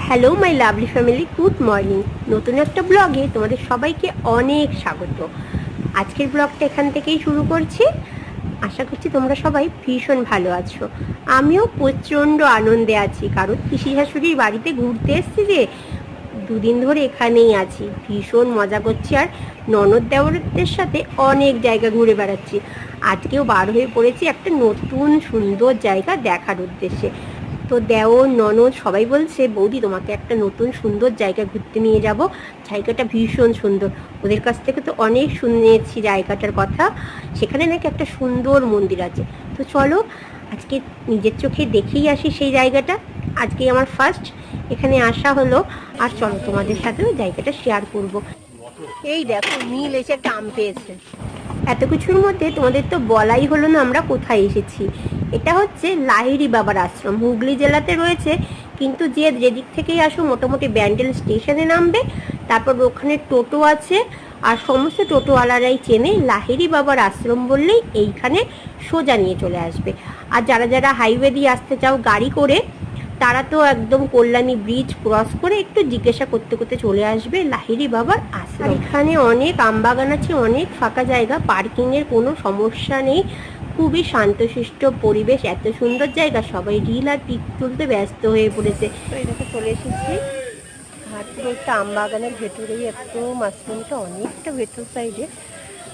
Hello my lovely family good morning নতুন একটা ব্লগে তোমাদের সবাইকে অনেক স্বাগত। আজকের ব্লগটা এখান থেকেই শুরু করছি। আশা করছি তোমরা সবাই ভীষণ ভালো আছো। আমিও প্রচণ্ড আনন্দে আছি, কারণ পিসি শাশুড়ির বাড়িতে ঘুরতে এসেছি যে, দুদিন ধরে এখানেই আছি। ভীষণ মজা করছি আর ননদ দেওরদের সাথে অনেক জায়গা ঘুরে বেড়াচ্ছি। আজকেও বার হয়ে পড়েছি একটা নতুন সুন্দর জায়গা দেখার উদ্দেশ্যে। তো দেওর ননদ, সবাই বলছে, বৌদি, তোমাকে একটা নতুন সুন্দর জায়গা ঘুরতে নিয়ে যাব। জায়গাটা ভীষণ সুন্দর। ওদের কাছ থেকে তো অনেক শুনেছি জায়গাটার কথা। সেখানে নাকি একটা সুন্দর মন্দির আছে। তো চলো, আজকে নিজের চোখে দেখেই আসি সেই জায়গাটা। আজকে আমার ফার্স্ট এখানে আসা হলো। আর চলো তোমাদের সাথেও জায়গাটা শেয়ার করব। এই দেখো, নীল এসে একটা আম পেয়েছে। এত কিছুর মধ্যে তোমাদের তো বলাই হলো না আমরা কোথায় এসেছি। এটা হচ্ছে লাহিড়ি বাবার আশ্রম। হুগলি জেলাতে রয়েছে, কিন্তু যে যেদিক থেকেই আসো মোটামুটি ব্যান্ডেল স্টেশনে নামবে, তারপর ওখানে টোটো আছে, আর সমস্ত টোটোওয়ালারাই চেনে লাহিড়ি বাবার আশ্রম বললেই এইখানে সোজা নিয়ে চলে আসবে। আর যারা যারা হাইওয়ে দিয়ে আসতে চাও গাড়ি করে তারা তো একদম কল্যাণী ব্রিজ ক্রস করে একটু জিজ্ঞাসা করতে করতে চলে আসবে। লাহিরি বাবার আশ্রম এখানে অনেক আমবাগান আছে অনেক ফাঁকা জায়গা পার্কিং এর কোনো সমস্যা নেই। খুবই শান্তশিষ্ট পরিবেশ এত সুন্দর জায়গা সবাই রিল আর পিক তুলতে ব্যস্ত হয়ে পড়েছে। তো দেখো চলে এসেছি। একটা আমবাগানের ভেতরেই এত মাশরুমটা অনেকটা ভেতর সাইডে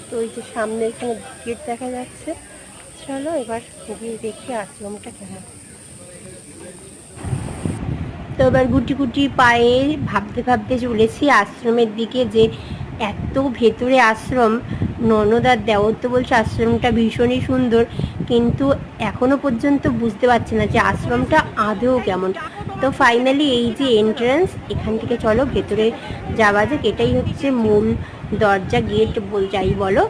তো ওই যে সামনে এখানে গেট দেখা যাচ্ছে। চলো এবার গিয়ে দেখি আশ্রমটা কেমন। তো এবার গুটি গুটি পায়ে ভাবতে ভাবতে চলেছি আশ্রমের দিকে যে এত ভেতরে আশ্রম, ননদার দেওর তো বলছে আশ্রমটা ভীষণই সুন্দর, কিন্তু এখনও পর্যন্ত বুঝতে পারছে না যে আশ্রমটা আদৌ কেমন। তো ফাইনালি এই যে এন্ট্রান্স এখান থেকে চলো ভেতরে যাওয়া যাক, এটাই হচ্ছে মূল দরজা গেট বল যাই বলো।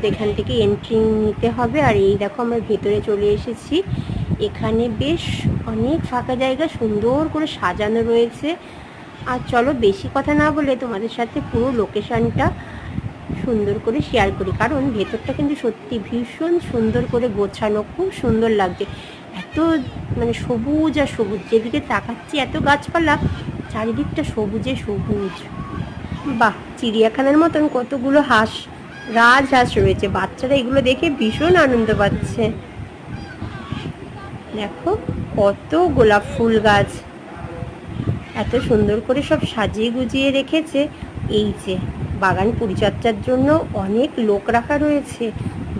তো এখান থেকে এন্ট্রি নিতে হবে, আর এই দেখো আমরা ভেতরে চলে এসেছি। এখানে বেশ অনেক ফাঁকা জায়গা, সুন্দর করে সাজানো রয়েছে। আর চলো বেশি কথা না বলে তোমাদের সাথে পুরো লোকেশনটা সুন্দর করে শেয়ার করি। কারণ ভেতরটা কিন্তু সত্যি ভীষণ সুন্দর করে গোছানো, খুব সুন্দর লাগছে। এত মানে সবুজ আর সবুজ, যেদিকে তাকাচ্ছি এত গাছপালা, চারিদিকটা সবুজে সবুজ। বাহ, চিড়িয়াখানার মতন কতগুলো হাঁস, রাজহাঁস রয়েছে। বাচ্চারা এগুলো দেখে ভীষণ আনন্দ পাচ্ছে। দেখো কত গোলাপ ফুল গাছ। এত সুন্দর করে সব সাজিয়ে গুজিয়ে রেখেছে। এই যে বাগান পরিচর্যার জন্য অনেক লোক রাখা রয়েছে।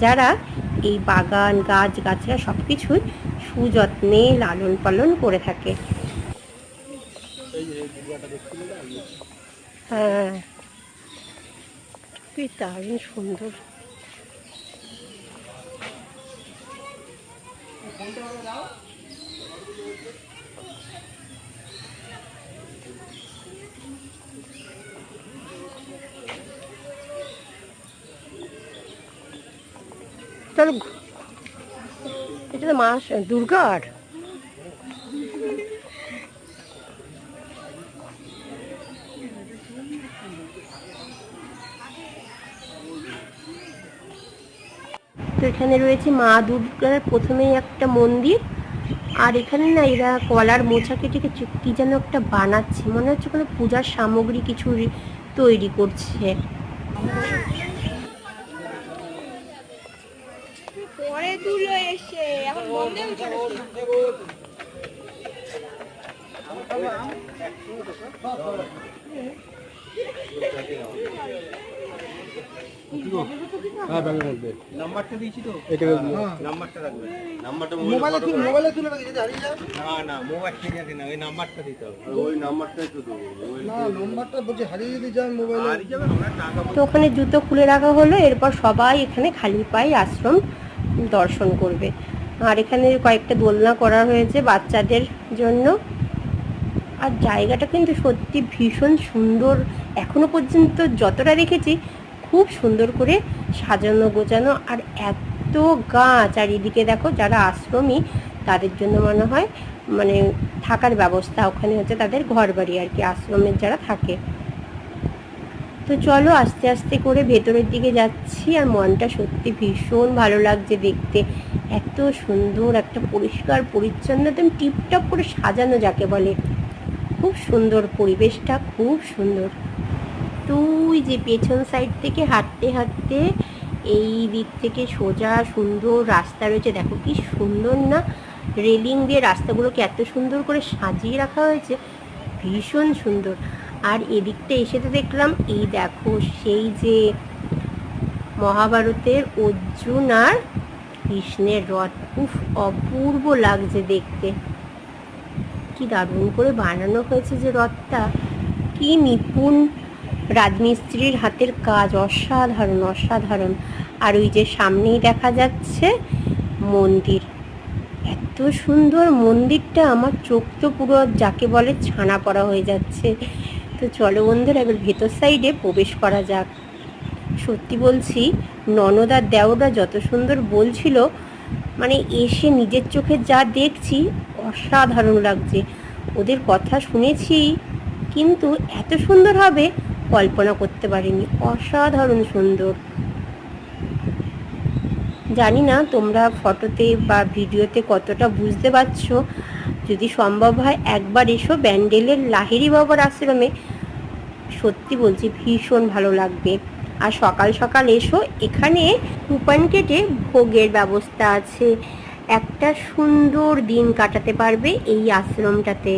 যারা এই বাগান, গাছ, গাছরা সব কিছুই সুযত্নে লালন পালন করে থাকে। হ্যাঁ কি দারুণ সুন্দর। চলো তাহলে এটা তো মাস দুর্গার? এখানে রয়েছে মা দুর্গার প্রথমেই একটা মন্দির। আর এখানে না এরা কলার মোচা কেটে কি যেন একটা বানাচ্ছে। মনে হচ্ছে কোনো পূজার সামগ্রী কিছু তৈরি করছে। পরে তুলো এসে এখন হ্যাঁ ব্যাগের মধ্যে নাম্বারটা দিয়েছি তো? এখানে দিও। নাম্বারটা রাখবে। নাম্বারটা মোবাইলে তুলে মোবাইলে তুলে রাখি যদি হারিয়ে যায় না না মোবাইল ঠিক আছে না ওই নাম্বারটা দিতে হবে। ওই নাম্বারটাই তো দেবো না নম্বরটা বলছি হারিয়ে যদি যায় মোবাইলে। হারিয়ে যাবে আমরা টাকা তো ওখানে জুতো খুলে রাখা হলো এরপর সবাই এখানে খালি পায়ে আশ্রম দর্শন করবে। আর এখানে কয়েকটা দোলনা করা হয়েছে বাচ্চাদের জন্য। আর জায়গাটা কিন্তু সত্যি ভীষণ সুন্দর। এখনও পর্যন্ত যতটা দেখেছি খুব সুন্দর করে সাজানো, গোছানো আর এত গাছ আর এদিকে দেখো যারা আশ্রমী তাদের জন্য মনে হয় মানে থাকার ব্যবস্থা ওখানে হচ্ছে তাদের ঘর বাড়ি আর কি, আশ্রমের যারা থাকে। তো চলো আস্তে আস্তে করে ভেতরের দিকে যাচ্ছি আর মনটা সত্যি ভীষণ ভালো লাগছে দেখতে। এত সুন্দর একটা পরিষ্কার, পরিচ্ছন্ন, একদম টিপটপ করে সাজানো যাকে বলে। খুব সুন্দর পরিবেশটা, খুব সুন্দর। তুই যে পেছন সাইড থেকে হাঁটতে হাঁটতে এই দিক থেকে সোজা সুন্দর রাস্তা রয়েছে। দেখো কি সুন্দর না রেলিং দিয়ে রাস্তাগুলোকে এত সুন্দর করে সাজিয়ে রাখা হয়েছে, ভীষণ সুন্দর। আর এদিকটা এসে তো দেখলাম, এই দেখো সেই যে মহাভারতের অর্জুন আর কৃষ্ণের রথ। উফ, অপূর্ব লাগছে দেখতে। কি দারুণ করে বানানো হয়েছে যে রথটা। কি নিপুণ রাজমিস্ত্রির হাতের কাজ অসাধারণ অসাধারণ। আর ওই যে সামনেই দেখা যাচ্ছে মন্দির। এত সুন্দর মন্দিরটা, আমার চোখ তো পুরো যাকে বলে ছানা পড়া হয়ে যাচ্ছে। তো চলো বন্ধুরা, এবার ভেতর সাইডে প্রবেশ করা যাক। সত্যি বলছি, ননদ আর দেওরা যত সুন্দর বলছিল মানে এসে নিজের চোখে যা দেখছি, অসাধারণ লাগছে। ওদের কথা শুনেছি, কিন্তু এত সুন্দর হবে কল্পনা করতে পারিনি। অসাধারণ সুন্দর। জানি না তোমরা ফটোতে বা ভিডিওতে কতটা বুঝতে পারছ। যদি সম্ভব হয় একবার এসো ব্যান্ডেলের লাহিড়ি বাবার আশ্রমে। সত্যি বলছি, ভীষণ ভালো লাগবে। আর সকাল সকাল এসো, এখানে কুপন কেটে ভোগের ব্যবস্থা আছে। একটা সুন্দর দিন কাটাতে পারবে এই আশ্রমটাতে।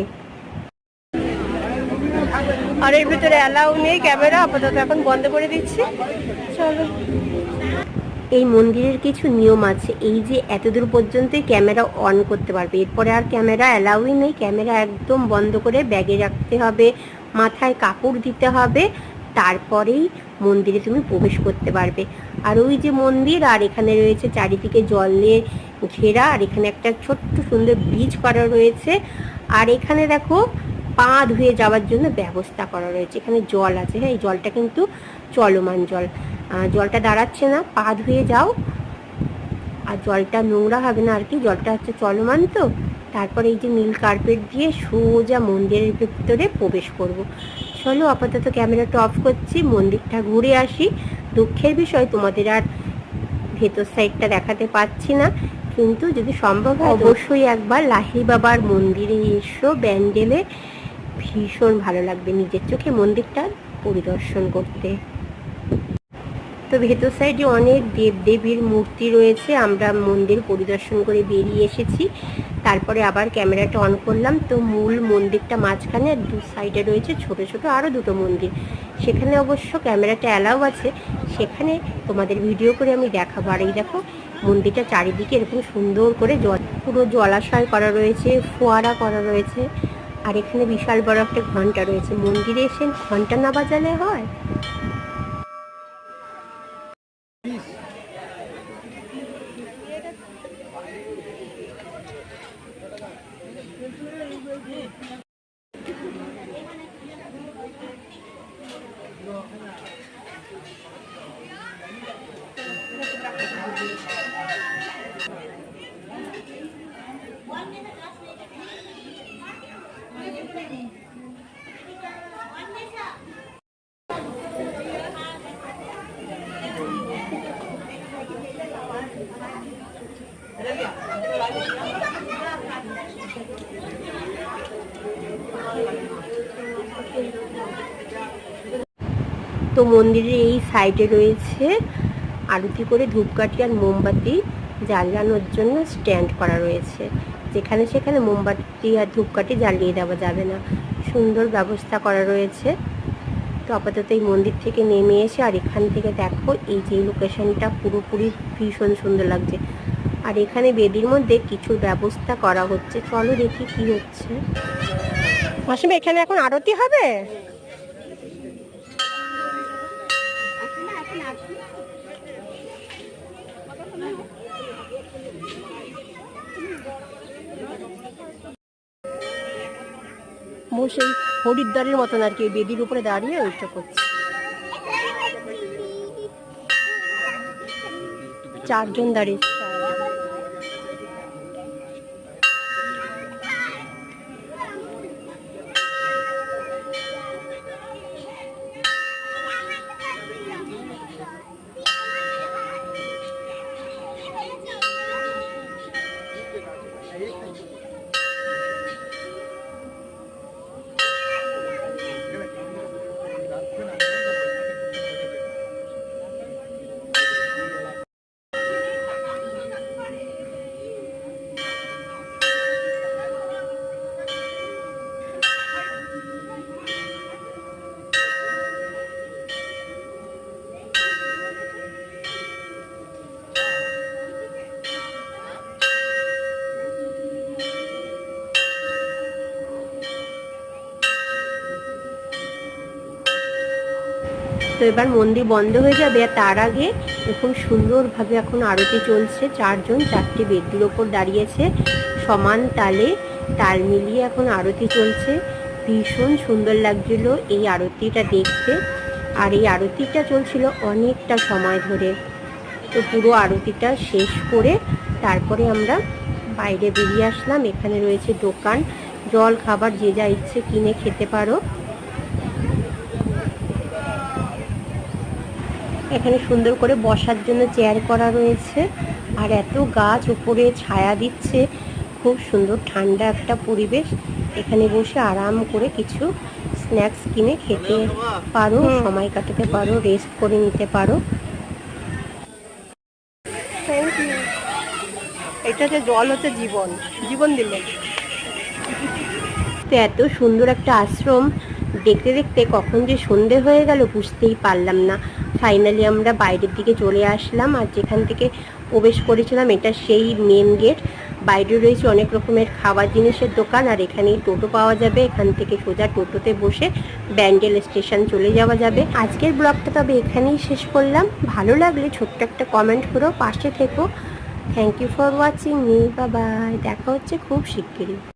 আর এর ভিতরে অ্যালাউ নেই ক্যামেরা আপাতত এখন বন্ধ করে দিচ্ছি। চলো। এই মন্দিরের কিছু নিয়ম আছে, এই যে এতদূর পর্যন্তই ক্যামেরা অন করতে পারবে। এরপরে আর ক্যামেরা অ্যালাউই নেই ক্যামেরা একদম বন্ধ করে ব্যাগে রাখতে হবে, মাথায় কাপড় দিতে হবে, তারপরেই মন্দিরে তুমি প্রবেশ করতে পারবে। আর ওই যে মন্দির, আর এখানে রয়েছে চারিদিকে জলে ঘেরা, আর এখানে একটা ছোট্ট সুন্দর ব্রিজ করা রয়েছে। আর এখানে দেখো পা ধুয়ে যাওয়ার জন্য ব্যবস্থা করা রয়েছে। এখানে জল আছে হ্যাঁ এই জলটা কিন্তু চলমান জল। জলটা দাঁড়াচ্ছে না পা ধুয়ে যাও। আর জলটা নোংরা হবে না আর কি জলটা হচ্ছে চলমান তো। তারপরে এই যে নীল কার্পেট দিয়ে সোজা মন্দিরের ভিতরে প্রবেশ করব। চলো আপাতত ক্যামেরাটা অফ করছি মন্দিরটা ঘুরে আসি। দুঃখের বিষয় তোমাদের আর ভেতর সাইডটা দেখাতে পাচ্ছি না। কিন্তু যদি সম্ভব হয় অবশ্যই একবার লাহি বাবার মন্দিরে এসো ব্যান্ডেলে। ভীষণ ভালো লাগবে নিজের চোখে মন্দিরটা পরিদর্শন করতে। তো ভেতর সাইডে অনেক দেব দেবীর মূর্তি রয়েছে, আমরা মন্দির পরিদর্শন করে বেরিয়ে এসেছি। তারপরে আবার ক্যামেরাটা অন করলাম, তো মূল মন্দিরটা মাঝখানে আর দু সাইডে রয়েছে, ছোট ছোট আরও দুটো মন্দির। সেখানে অবশ্য ক্যামেরাটা অ্যালাউ আছে, সেখানে তোমাদের ভিডিও করে আমি দেখাবো। আর এই দেখো, মন্দিরটা চারিদিকে এরকম সুন্দর করে জল, পুরো জলাশয় করা রয়েছে, ফোয়ারা করা রয়েছে। আর এখানে বিশাল বড় একটা ঘণ্টা রয়েছে। মন্দিরে এসে ঘণ্টা না বাজালে হয়? তো মন্দিরের এই সাইডে রয়েছে আরতি করে ধূপকাঠি আর মোমবাতি জ্বালানোর জন্য স্ট্যান্ড করা রয়েছে। যেখানে সেখানে মোমবাতি আর ধূপকাঠি জ্বালিয়ে দেওয়া যাবে না। সুন্দর ব্যবস্থা করা রয়েছে। তো আপাতত এই মন্দির থেকে নেমে এসে আর এখান থেকে দেখো এই যে লোকেশনটা পুরোপুরি ভীষণ সুন্দর লাগছে। আর এখানে বেদির মধ্যে কিছু ব্যবস্থা করা হচ্ছে। চলো দেখি কি হচ্ছে। মাসিমা, এখানে এখন আরতি হবে? বসে হরিদ্বারের মতন আর কি বেদির উপরে দাঁড়িয়ে ওইটা করছে। চারজন দাঁড়িয়ে। তো এবার মন্দির বন্ধ হয়ে যাবে আর তার আগে এরকম সুন্দরভাবে এখন আরতি চলছে। চারজন, চারটে বেদির ওপর দাঁড়িয়েছে সমান তালে তাল মিলিয়ে এখন আরতি চলছে। ভীষণ সুন্দর লাগছিল এই আরতিটা দেখতে। আর এই আরতিটা চলছিল অনেকটা সময় ধরে। তো পুরো আরতিটা শেষ করে তারপরে আমরা বাইরে বেরিয়ে আসলাম। এখানে রয়েছে দোকান। জল, খাবার, যে যা ইচ্ছে কিনে খেতে পারো। এখানে সুন্দর করে বসার জন্য চেয়ার করা রয়েছে। আর এত গাছ উপরে ছায়া দিচ্ছে। খুব সুন্দর ঠান্ডা একটা পরিবেশ। এখানে বসে আরাম করে কিছু স্ন্যাক্স কিনে খেতে পারো সময় কাটাতে পারো রেস্ট করে নিতে পারো। এটা হচ্ছে জল হচ্ছে জীবন। জীবন দিলেন তো এত সুন্দর একটা আশ্রম। দেখতে দেখতে কখন যে সন্ধে হয়ে গেল বুঝতেই পারলাম না। ফাইনালি আমরা বাইরের দিকে চলে আসলাম আর যেখান থেকে প্রবেশ করেছিলাম এটা সেই মেন গেট বাইরে রয়েছে অনেক রকমের খাবার জিনিসের দোকান আর এখানেই টোটো পাওয়া যাবে। এখান থেকে সোজা টোটোতে বসে ব্যান্ডেল স্টেশন চলে যাওয়া যাবে। আজকের ব্লগটা তবে এখানেই শেষ করলাম। ভালো লাগলে ছোট্ট একটা কমেন্ট করো, পাশে থেকো। থ্যাংক ইউ ফর ওয়াচিং মি বাবাই দেখা হচ্ছে খুব শিগগিরই।